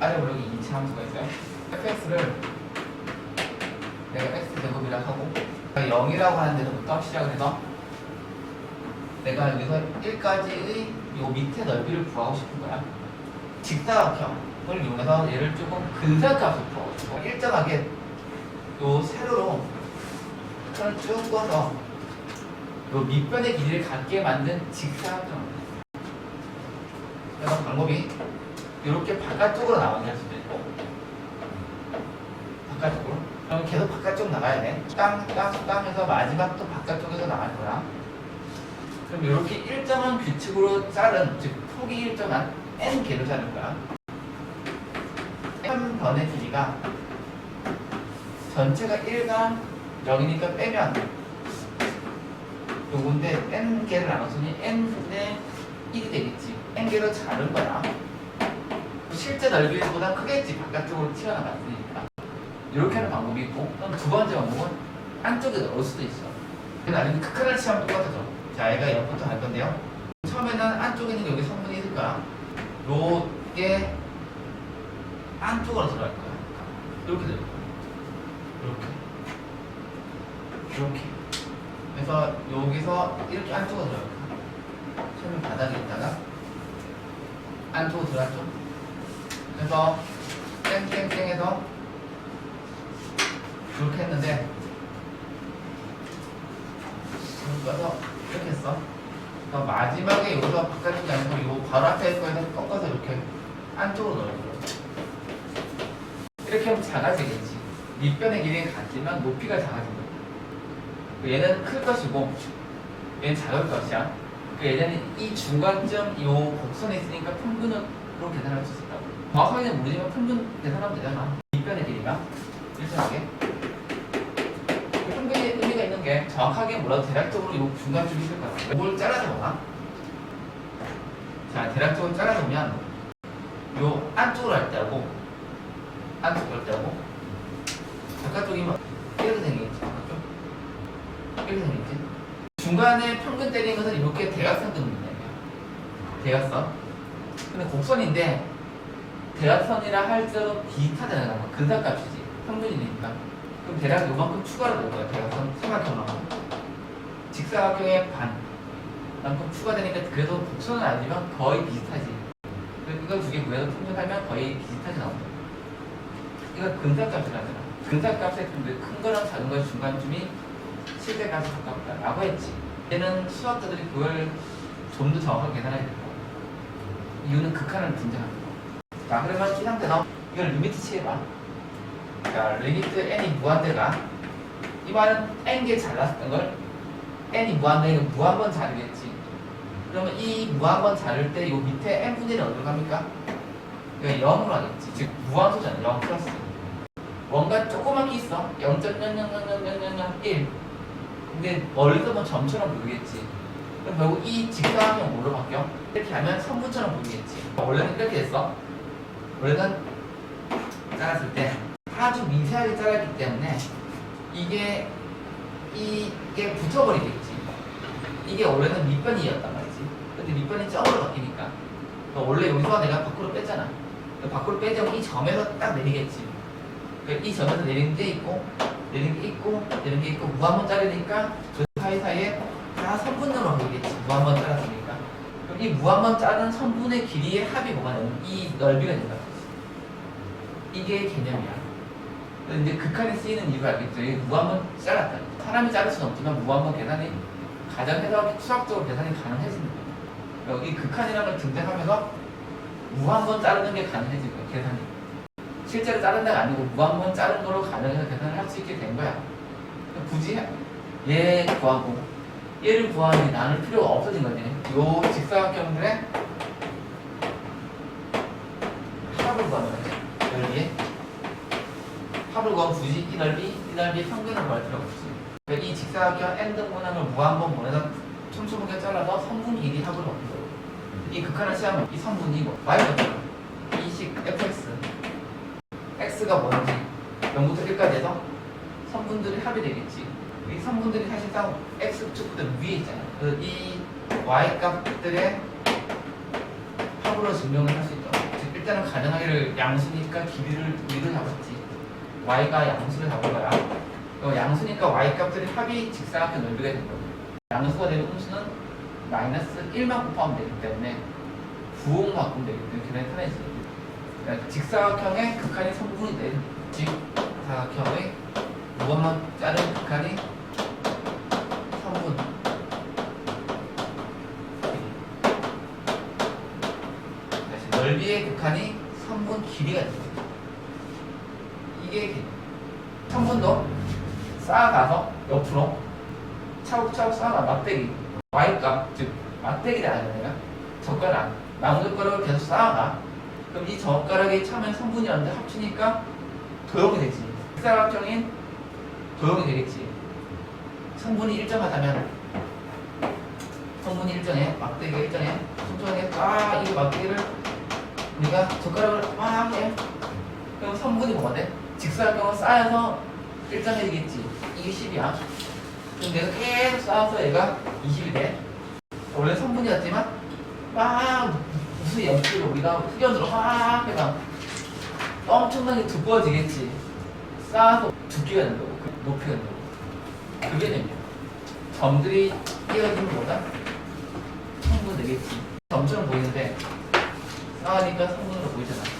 아래 블록에 2차 함수가 있어요. fx를 내가 x 제곱이라 하고 0이라고 하는 데서부터 시작을 해서 내가 여기서 1까지의 요 밑에 넓이를 구하고 싶은 거야. 직사각형을 이용해서 얘를 조금 근사값을 구하고 싶어. 일정하게 요 세로로 선을 쭉 꺼서 요 밑변의 길이를 갖게 만든 직사각형. 그래서 방법이 이렇게 바깥쪽으로 나가게 할 수도 있고 바깥쪽으로 그럼 계속 바깥쪽 나가야 돼. 땅, 땅, 땅 해서 마지막 또 바깥쪽에서 나갈 거야. 그럼 이렇게 일정한 규칙으로 자른, 즉 폭이 일정한 n 개를 자를 거야. n 번의 길이가 전체가 1과 0이니까 빼면 요건데 n 개를 나눴으니 n분의 1이 되겠지. n 개로 자른 거야. 실제 넓이보다 크겠지. 바깥쪽으로 튀어나갔으니까. 이렇게 하는 방법이 있고, 그럼 두 번째 방법은 안쪽에 넣을 수도 있어. 나중에 크크를 치면 똑같아져. 자, 얘가 옆부터 갈 건데요. 처음에는 안쪽에는 여기 성분이 있을 거야. 요게 안쪽으로 들어갈 거야. 이렇게 될 거야. 이렇게. 이렇게. 그래서 여기서 이렇게 안쪽으로 들어갈 거야. 처음에 바닥에 있다가 안쪽으로 들어갔죠. 그래서 땡땡땡 해서 이렇게 했는데 그래서 이렇게 했어. 그러니까 마지막에 여기서 바깥쪽이 아니고 요 바로 앞에 거에서 꺾어서 이렇게 안쪽으로 넣어요. 이렇게 하면 작아지겠지. 밑변의 길이는 같지만 높이가 작아진 거야. 그 얘는 클 것이고 얘는 작을 것이야. 그 얘는 이 중간점 요 곡선에 있으니까 평균으로 계산할 수 있다고. 정확하게는 모르지만 평균 계산하면 되잖아. 밑변의 길이가 일정하게. 그 평균의 의미가 있는 게 정확하게 몰라도 대략적으로 요 중간쯤이 있을 거야. 이걸 보나? 자, 대략적으로 잘라서 보면 요 안쪽으로 할 때하고 안쪽으로 할 때하고 바깥쪽이면 이렇게 생기겠지. 바깥쪽. 이렇게 생기겠지. 중간에 평균 때리는 것은 이렇게 대각선 등급이야. 대각선. 근데 곡선인데 대각선이라 할지라도 비슷하잖아. 근사값이지. 평균이니까. 그럼 대략 요만큼 추가로 넣을 거야. 대각선 삼각형만큼. 직사각형의 반. 만큼 추가되니까 그래도 곡선은 아니지만 거의 비슷하지. 이거 두개 구해서 평균하면 거의 비슷하게 나온다. 이거 근사값이라잖아. 근사값의 큰 거랑 작은 거의 중간쯤이 실제 값에 가깝다 라고 했지. 얘는 수학자들이 그걸 좀 더 정확하게 계산해야 되고 이유는 극한을 거. 자, 그러면 이 상태에서 이걸 리미트 취해봐. 자, 리미트 n이 무한대가 이 말은 n개 잘랐던 걸 n이 무한대니까 무한번 자르겠지. 그러면 이 무한번 자를 때 이 밑에 n분의 1은 어디로 갑니까? 이거 0으로 하겠지. 즉 무한소잖아. 0 플러스. 뭔가 조그맣게 있어. 0.00000001. 근데 멀리서 보면 점처럼 보이겠지. 그럼 결국 이 직사각형 뭐로 바뀌어? 이렇게 하면 선분처럼 보이겠지. 원래는 이렇게 됐어. 원래는 잘랐을 때 아주 미세하게 잘랐기 때문에 이게 이게 붙어버리겠지. 이게 원래는 밑변이었단 말이지. 근데 밑변이 점으로 바뀌니까. 그러니까 원래 여기서 내가 밖으로 뺐잖아. 그러니까 밖으로 빼자면 이 점에서 딱 내리겠지. 그러니까 이 점에서 내리는 게 있고 내리는 게 있고 내리는 게 있고 무한번 자르니까 그 사이사이에 다 선분으로 보이겠지. 무한번 잘랐으니까. 그럼 이 무한번 자른 선분의 길이의 합이 뭐가 되냐면 이 넓이가 된다. 이게 개념이야. 근데 극한에 쓰이는 이유가 알겠죠? 무한번 잘랐다. 사람이 자를 수는 없지만 무한번 계산이 가장 해서 수학적으로 계산이 가능해지는 거예요. 여기 극한이라는 걸 등장하면서 무한번 자르는 게 가능해진 거예요. 계산이. 실제로 자른 데가 아니고 무한번 자른 거로 가능해서 계산을 할 수 있게 된 거야. 굳이 얘 구하고 얘를 구하니 나눌 필요가 없어진 거지. 요 직사각형들의 합을 구하는 거지. 넓이. 합을 구하면 굳이 이 넓이, 이 넓이 평균을 구할 필요가 없지. 그러니까 이 직사각형 n등분함을 무한번 보내서 촘촘하게 잘라서 선분 길이 합으로 바뀌고 이 극한을 시하면 이 선분이 뭐 y가 이식 fx x가 뭔지 0부터 1까지 해서 선분들이 합이 되겠지. 이 선분들이 사실상 x축보다 위에 있잖아. 그래서 이 y 값들의 합으로 증명을 할 수 있죠. 즉 일단은 가정하기를 양수니까 길이를 위로 잡았지. y가 양수를 잡은 거야. 어, 양수니까 y 값들이 합이 직사각형 넓이가 된 거야. 양수가 되는 음수는 마이너스 1만 곱하면 되기 때문에 부호만 바꾸면 되기 때문에 굉장히 편해지. 그러니까 직사각형의 극한이 3분이 돼. 직사각형의 무한만 자른 극한이 3분. 다시 넓이의 극한이 3분 길이가 됩니다. 이게 3분도 쌓아가서 옆으로 차곡차곡 쌓아가 막대기 y값 즉 하는 내가 젓가락 나무젓가락을 계속 쌓아가. 그럼 이 젓가락이 차면 3분이었는데 합치니까 도형이 되지. 직사각형인 도형이 되겠지. 성분이 일정하다면 성분이 일정해 막대기가 일정해 천천히 아 이거 막대기를 우리가 젓가락을 막 해 그럼 성분이 뭐가 돼? 직사각형을 쌓여서 일정해지겠지. 이게 10이야. 그럼 내가 계속 쌓아서 얘가 20이 돼. 원래 성분이었지만 막 무슨 연필을 우리가 흑연으로 막 해봐 엄청나게 두꺼워지겠지. 쌓아서 두께가 된다고 그 높이가 된다고. 그게 됩니다 점들이 띄어지는 거보다 성분 되겠지. 점처럼 보이는데 쌓으니까 성분으로 보이잖아